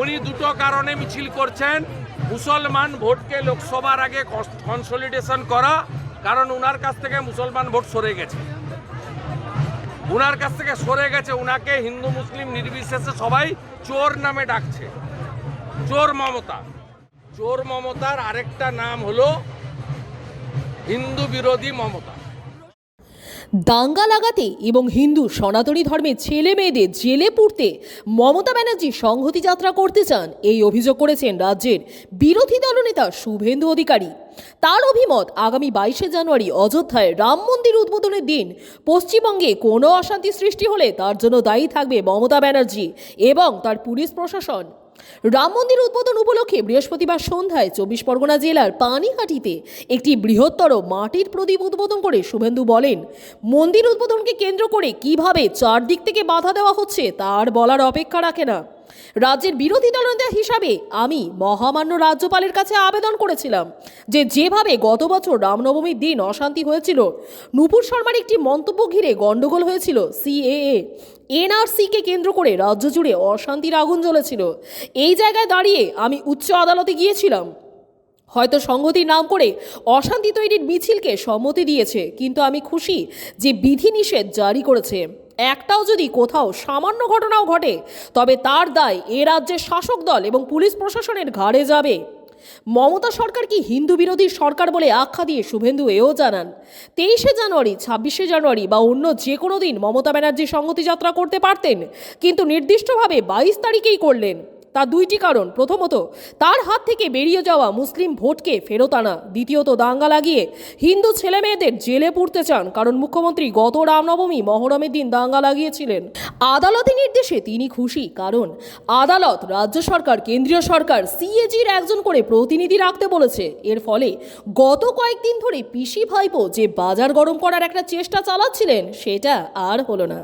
উনি দুটো কারণে মিছিল করছেন। মুসলমান ভোটকে লোকসভার আগে কনসলিডেশন করা, কারণ উনার কাছ থেকে মুসলমান ভোট সরে গেছে। উনার কাছ থেকে সরে গেছে, উনাকে হিন্দু, মুসলিম নির্বিশেষে সবাই চোর নামে ডাকছে। চোর মমতা। চোর মমতার আরেকটা নাম হলো হিন্দু বিরোধী মমতা। দাঙ্গা লাগাতে এবং হিন্দু সনাতনী ধর্মের ছেলে মেয়েদের জেলে পুড়তে মমতা ব্যানার্জি সংহতি যাত্রা করতে চান, এই অভিযোগ করেছেন রাজ্যের বিরোধী দলনেতা শুভেন্দু অধিকারী। তার অভিমত আগামী বাইশে জানুয়ারি অযোধ্যায় রাম মন্দির উদ্বোধনের দিন পশ্চিমবঙ্গে কোনো অশান্তি সৃষ্টি হলে তার জন্য দায়ী থাকবে মমতা ব্যানার্জি এবং তার পুলিশ প্রশাসন। রাম মন্দির উদ্বোধন উপলক্ষে বৃহস্পতিবার সন্ধ্যায় চব্বিশ পরগনা জেলার পানিহাটিতে একটি বৃহত্তর মাটির প্রদীপ উদ্বোধন করে শুভেন্দু বলেন, মন্দির উদ্বোধনকে কেন্দ্র করে কীভাবে চারদিক থেকে বাধা দেওয়া হচ্ছে তার বলার অপেক্ষা রাখে না। রাজ্যের বিরোধী দলনেতা হিসাবে আমি মহামান্য রাজ্যপালের কাছে আবেদন করেছিলাম যে যেভাবে গত বছর রামনবমীর দিন অশান্তি হয়েছিল, নুপুর শর্মার একটি মন্তব্য ঘিরে গণ্ডগোল হয়েছিল সিএএ। এনআরসিকে কেন্দ্র করে রাজ্য জুড়ে অশান্তির আগুন জ্বলেছিল। এই জায়গায় দাঁড়িয়ে আমি উচ্চ আদালতে গিয়েছিলাম। হয়তো সংহতির নাম করে অশান্তি তৈরির মিছিলকে সম্মতি দিয়েছে, কিন্তু আমি খুশি যে বিধিনিষেধ জারি করেছে। একটাও যদি কোথাও সামান্য ঘটনাও ঘটে, তবে তার দায় এ রাজ্যের শাসক দল এবং পুলিশ প্রশাসনের ঘাড়ে যাবে। মমতা সরকার কি হিন্দু বিরোধী সরকার বলে আখ্যা দিয়ে শুভেন্দু এও জানান, তেইশে জানুয়ারি, ছাব্বিশে জানুয়ারি বা অন্য যে কোনো দিন মমতা ব্যানার্জি সংহতি যাত্রা করতে পারতেন, কিন্তু নির্দিষ্টভাবে বাইশ তারিখেই করলেন। তার দুইটি কারণ। প্রথমত, তার হাত থেকে বেরিয়ে যাওয়া মুসলিম ভোটকে ফেরত আনা। দ্বিতীয়ত, দাঙ্গা লাগিয়ে হিন্দু ছেলেমেয়েদের জেলে পুরতে চান, কারণ মুখ্যমন্ত্রী গত রামনবমী মহরমের দিন দাঙ্গা লাগিয়েছিলেন। আদালতের নির্দেশে তিনি খুশি, কারণ আদালত রাজ্য সরকার, কেন্দ্রীয় সরকার সিএজির একজন করে প্রতিনিধি রাখতে বলেছে। এর ফলে গত কয়েকদিন ধরে পিসি ভাইপো যে বাজার গরম করার একটা চেষ্টা চালাচ্ছিলেন, সেটা আর হলো না।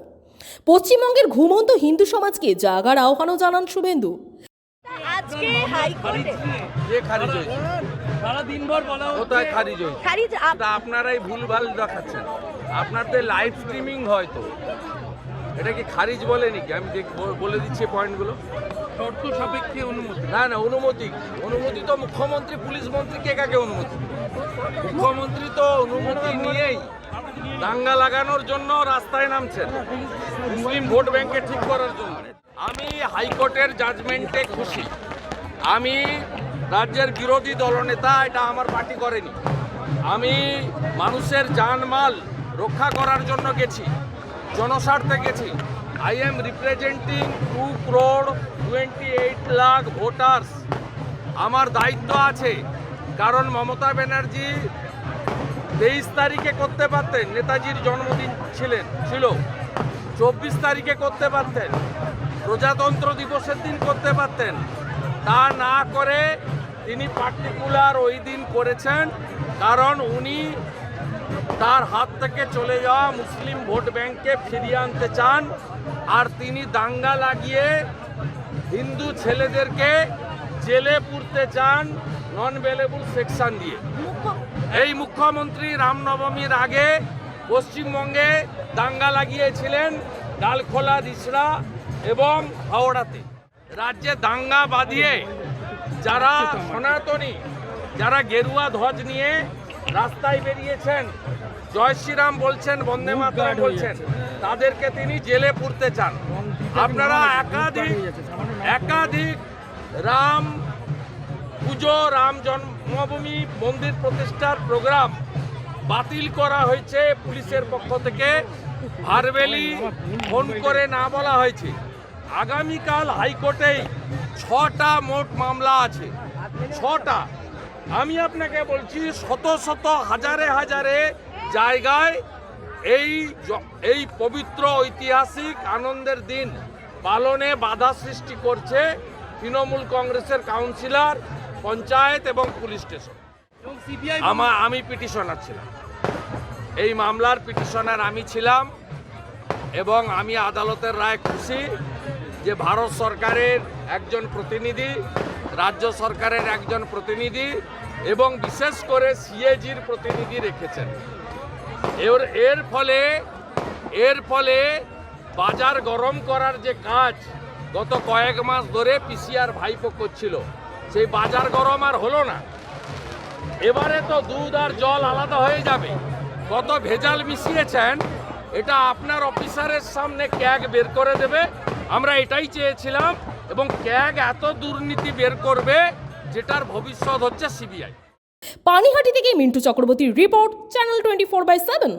পশ্চিমবঙ্গের ঘুমন্ত হিন্দু সমাজকে জাগার আহ্বানও জানান শুভেন্দু। আজকে হাইকোর্টে খারিজ হয়েছে। সারা দিনভর বলা কোথায় খারিজ হয়েছে? খারিজ আপনারাই ভুলভাল দেখাচ্ছেন। আপনাদের লাইভ স্ট্রিমিং হয়তো এটা কি খারিজ বলেনি কি আমি বলে দিচ্ছি পয়েন্টগুলো শর্ত সাপেক্ষে অনুমতি। না না অনুমতি। অনুমতি তো মুখ্যমন্ত্রী পুলিশ মন্ত্রী কে কাকে অনুমতি। মুখ্যমন্ত্রী তো অনুমতি নিয়েই। দাঙ্গা লাগানোর জন্য রাস্তায় নামছেন। মুসলিম ভোট ব্যাংকে ঠিক করার জন্য। আমি হাইকোর্টের জাজমেন্টে খুশি। আমি রাজ্যের বিরোধী দলনেতা, এটা আমার পার্টি করেনি। আমি মানুষের জানমাল রক্ষা করার জন্য গেছি, জনস্বার্থে গেছি। I am representing two crore twenty eight lakh voters আমার দায়িত্ব আছে, কারণ মমতা ব্যানার্জি তেইশ তারিখে করতে পারতেন, নেতাজির জন্মদিন ছিলেন, ছিল। চব্বিশ তারিখে করতে পারতেন, প্রজাতন্ত্র দিবসের দিন করতে পারতেন। তা না করে তিনি পার্টিকুলার ওই দিন করেছেন, কারণ উনি তার হাত থেকে চলে যাওয়া মুসলিম ভোট ব্যাংককে ফিরিয়ে আনতে চান, আর তিনি দাঙ্গা লাগিয়ে হিন্দু ছেলেদেরকে জেলে পুরতে চান নন বেলেবল সেকশন দিয়ে এই মুখ্যমন্ত্রী রামনবমীর আগে পশ্চিমবঙ্গে দাঙ্গা লাগিয়েছিলেন ডালখোলা রিসড়া এবং হাওড়াতে। রাজ্যে দাঙ্গা বাঁধিয়ে যারা সনাতনী যারা গেরুয়া ধ্বজ নিয়ে রাস্তায় বেরিয়েছেন জয় শ্রীরাম বলছেন বন্দে মাতরম বলছেন তাদেরকে তিনি জেলে পুরতে চান। আপনারা একাধিক একাধিক রাম পুজো, রাম জন্মভূমি, মন্দির প্রতিষ্ঠার প্রোগ্রাম বাতিল করা হয়েছে পুলিশের পক্ষ থেকে। ভারবেলি ফোন করে না বলা হয়েছে। আগামীকাল হাইকোর্টেই ছটা মোট মামলা আছে। ছটা। আমি আপনাকে বলছি, শত শত, হাজারে হাজারে জায়গায় এই এই পবিত্র ঐতিহাসিক আনন্দের দিন পালনে বাধা সৃষ্টি করছে তৃণমূল কংগ্রেসের কাউন্সিলর পঞ্চায়েত এবং পুলিশ স্টেশন। আমার আমি পিটিশনার ছিলাম। এই মামলার পিটিশনার আমি ছিলাম এবং আমি আদালতের রায় খুশি যে ভারত সরকারের একজন প্রতিনিধি রাজ্য সরকারের একজন প্রতিনিধি এবং বিশেষ করে সিএজির প্রতিনিধি রেখেছেন। এর এর ফলে এর ফলে বাজার গরম করার যে কাজ গত কয়েক মাস ধরে পিসিআর ভাইপো করছিল সেই বাজার গরম আর হলো না। এবারে তো দুধ আর জল আলাদা হয়ে যাবে। কত ভেজাল মিশিয়েছেন, এটা আপনার অফিসারের সামনে ক্যাগ বের করে দেবে। আমরা এটাই চেয়েছিলাম এবং ক্যাগ এত দুর্নীতি বের করবে যেটার ভবিষ্যৎ হচ্ছে সিবিআই। পানিহাটি থেকে মিন্টু চক্রবর্তীর report, channel twenty four by seven.